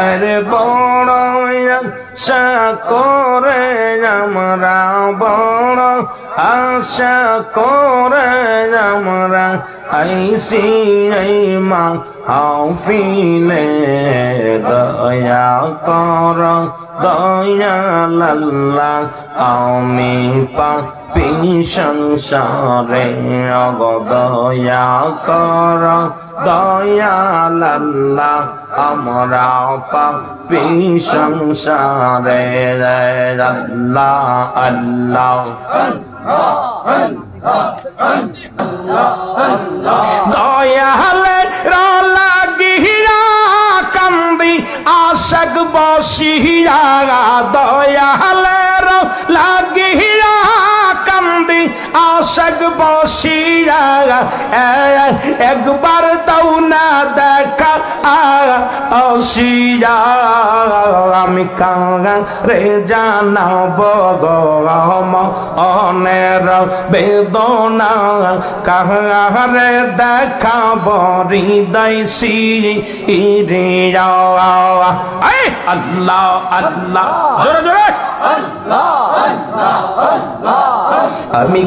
আরে বড় আশা করে আমরা বড় আশা করে আমরা আইসি এই মা হাফিলে দয়া কর দয়া লাল্লা আমি পাপি সংসারে অগ দয়া কর দয়া লাল্লা আমরা পাপি সংসারে আল্লাহ আল্লাহ দয়ালে বসিয়া দয়ালে আশক বসিয়া একবার দাও না দেখা আসিয়া আমি কাঙ্গা রে জানাব গম অনের বেদনা। কাহারে দেখাব হৃদয় সি আল্লাহ আল্লাহ। জোরে জোরে। আমি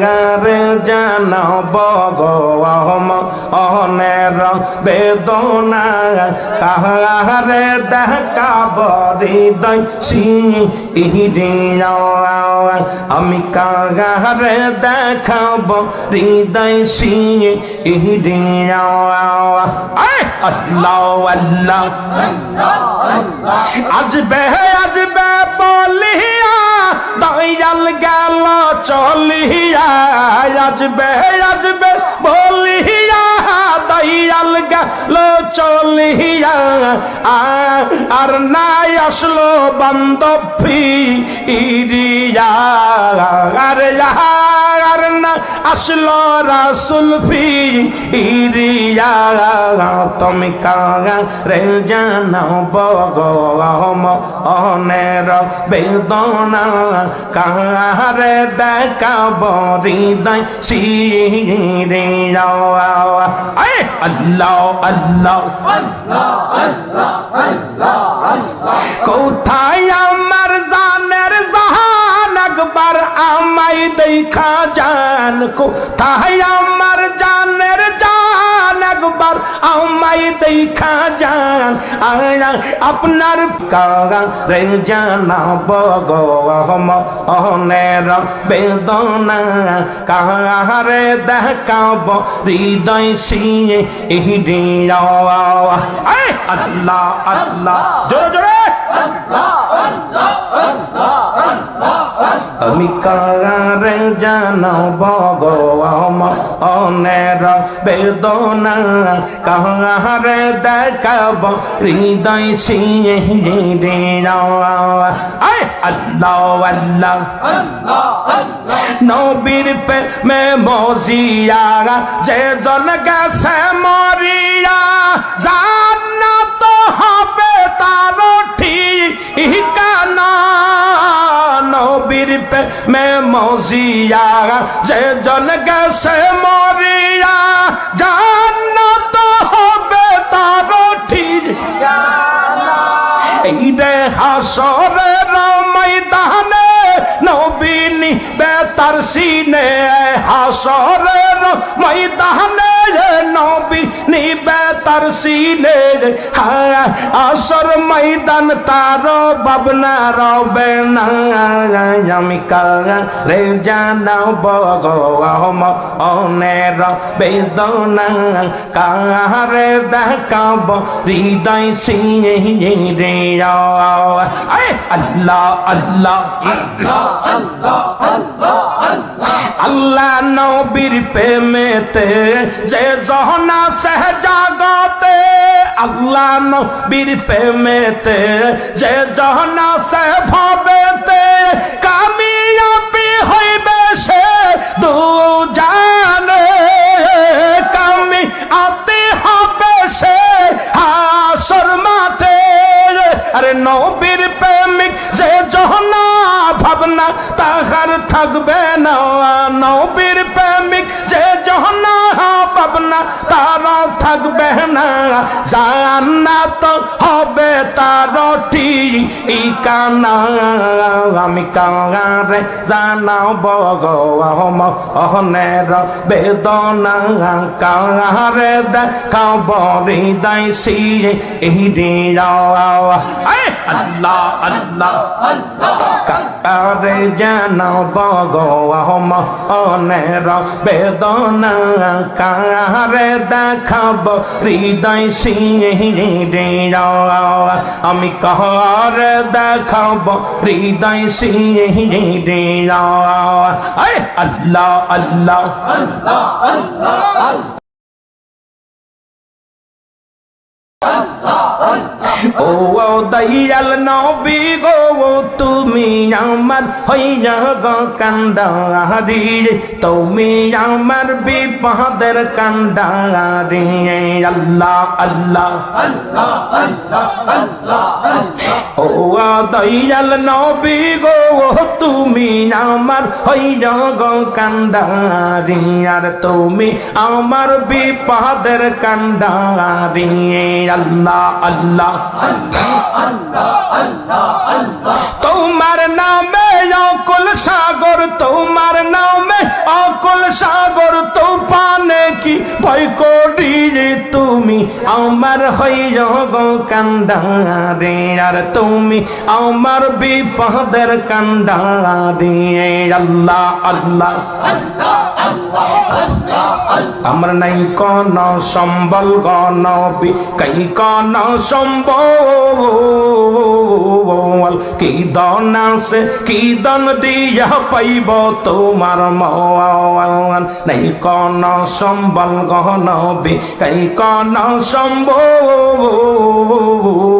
কাঙ্গারে জানাব গম অনের বেদনা কাহারে দেখাব হৃদয় সিহিরিয়া আমি কাহারে দেখাব হৃদয় সিহিরিয়া আসবে বলিয়া, দয়াল গেল চলিয়া। আসবে আসবে বলিয়া, দয়াল গেল চলিয়া। আর নাই আসলো বান্ধবী ইরিয়া। আর আসলো রাসুল ফি ইরিয়া তুমি কাগা রে জানাও বগম অনের বেদনা কাহারে দেখাব হৃদয় সিরিয়া আল্লাহ আল্লাহ কোথায় আমার জানের জাহান একবার আমায় দেখা যান কোথায় আমার জানের জান একবার আমায় দেখা যান আপনার কাগা রে জানাব গম অনের বেদনা কাহারে দেখাব হৃদয় সিয়ে ইহিডিয়া আল্লাহ আল্লাহ জোরে জোরে আমি কারে জানাব গম অনের বেদনা কাহারে দেখাব? হৃদয় সিয়ে আল্লাহ আল্লাহ। নবীর পে মে মজিয়া যে জন গেছে মরিয়া, জান্নাত নবীর পে মে মজিয়া যে জন গেছে মরিয়া জান্নাত হবে তার ঠিকানা এই রে হাসরের ময়দানে নবীনী বেতার সিনে হাসরের ময়দানে নবীনী বেতার সিনে আসর ময়দান তার বাবনা রবে না। আমি কারা রে জানাও বগম অনের বেদনা। কাহারে দেখাব হৃদয় সিংহ রে। আল্লাহ আল্লাহ। আল্লাহ নবীর প্রেমেতে যে জহনা সহজাগতে আল্লাহ নবীর প্রেমেতে যে জহনা সহ না নবীর প্রেমিক যে জহনা ভাবনা তার থাকবে না। জান্নাত হবে তার ঠিকানা। আমি কারে জানাব গহম অহনের বেদনা। কারে দেখাব হৃদয় সিয়ে এই আল্লাহ আল্লাহ কারে জানাব গহম অনের বেদনা। কারে দেখাব হৃদয় সিয়ে আমি কার দেখাব হৃদয় সিয়ে আল্লাহ আল্লাহ। ও দয়াল নবী গো তুমি আমার হইয়া গো কান্দারি তুমি আমার বিপদের কান্দারি আল্লাহ আল্লাহ, ও দয়াল নবী গো তুমি আমার হইয়া গো কান্দারি আর তুমি আমার বিপদের কান্দারি আল্লাহ আল্লাহ তোমার নামে অকুল সাগর তোমার নামে অকুল সাগর তো পানে কি ভয় করি রে তুমি? আমার হইয় গো কান্দারে আর তুমি আমার বিপদের কান্দারে আল্লাহ আল্লাহ, আমার নাই কোন সম্বল গণবি কই কোন সম্বল কি দন আছে, কি দন দিয়া পাইব তোমার মন নাই কোন সম্বল গণবি কই কোন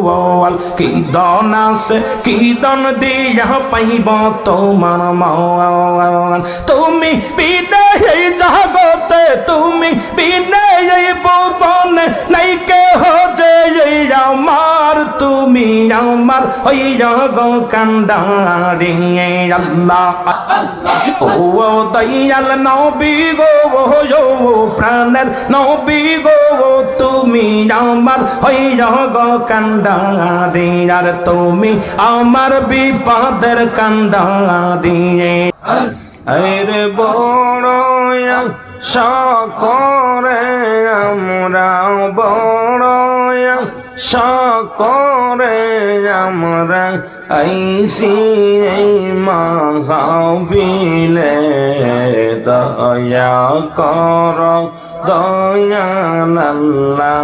সম্বল কি দন আছে, কি দন দিয়া পাইব তোমার মন? তুমি বিনে এই জগতে, তুমি বিনে এই ভুবনে, নাই কে হজে এই আমার, তুমি আমার ওই জগ কান্দারি আল্লাহ, ও দয়াল নবী গো, ও প্রাণের নবী গো তুমি আমার ওই জগ কান্দারি তুমি আমার বিপদের কান্দারি আরে বড় সকরে আমরা, বড় সকরে আমরা আইসি মাহফিলে। দয়া কর দয়াল আল্লাহ,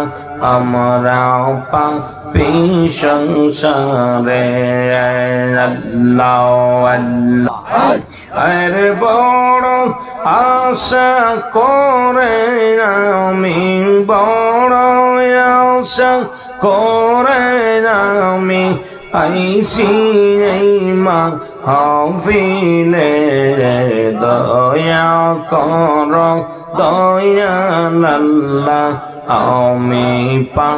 আমরা পাপি সংসারে আল্লাহ আল্লাহ। আরে বড় আশা করে আমি, বড় আশা করে আমি, আইসি মা হফিলে দয়া কর, দয়া লাল্লা, আমি পা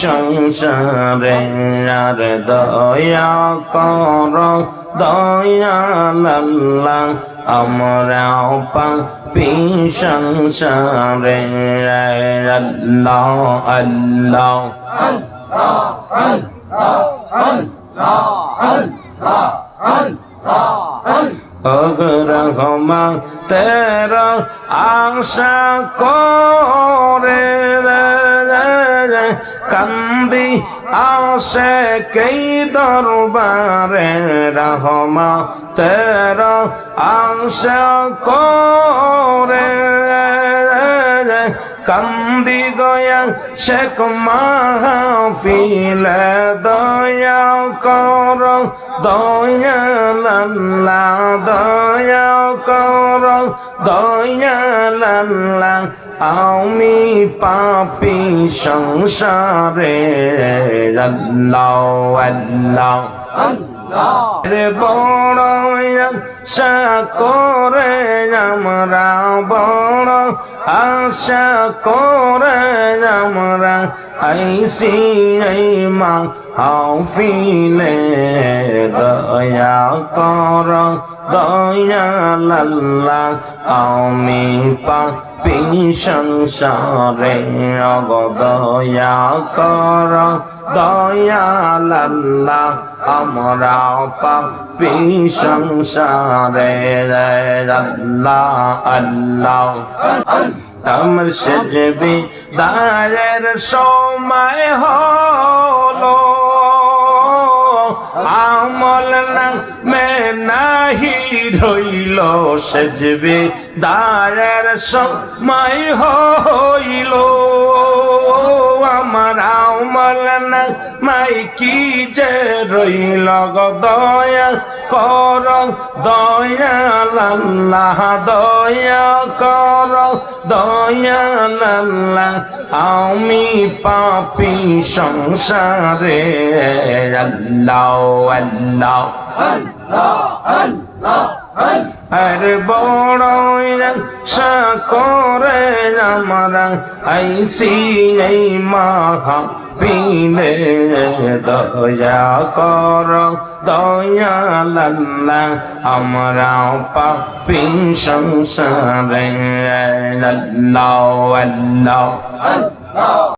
সংসারে, আর দয়া কর, দয়া লাল্লা, আমরা পি সংসারে আল্লাহ আল্লাহ। অগ্রহমা তেরা আশা করে কান্দি আসে কেই দরবারে রহমা তেরা আশা করে কান্দি গয়া শেখ মাহফিল দয়া কর দয়া লাল্লা দয়া কর দয়া লাল্লা আমি পাপি সংসারে আল্লাহ আল্লাহ। রে বড় আশা করে আমরা বড় আশা করে আমরা আইসি মা হাফিলে দয়া কর, দয়া লাল্লা, আমি পাপি সংসারে অগ দয়া কর, দয়া লাল্লা, আমরা পাপি সংসারে আল্লাহ আল্লাহ আমার সেজবি দায়ের সময় হলো আমল না নাহি রইল সেজবি দায়ের সময় হইল। আমার আমল না মাই কি যে রইল দয়া কর দয়া লাল্লাহ দয়া কর দয়া লাল্লাহ আমি পাপি সংসারে, আল্লাহ আল্লাহ। আর বড় করে আমরা আইসি এই মাহা পিলে। দয়া কর, দয়া লাল্লা, আমরা পাপি সংসারে। আল্লাহ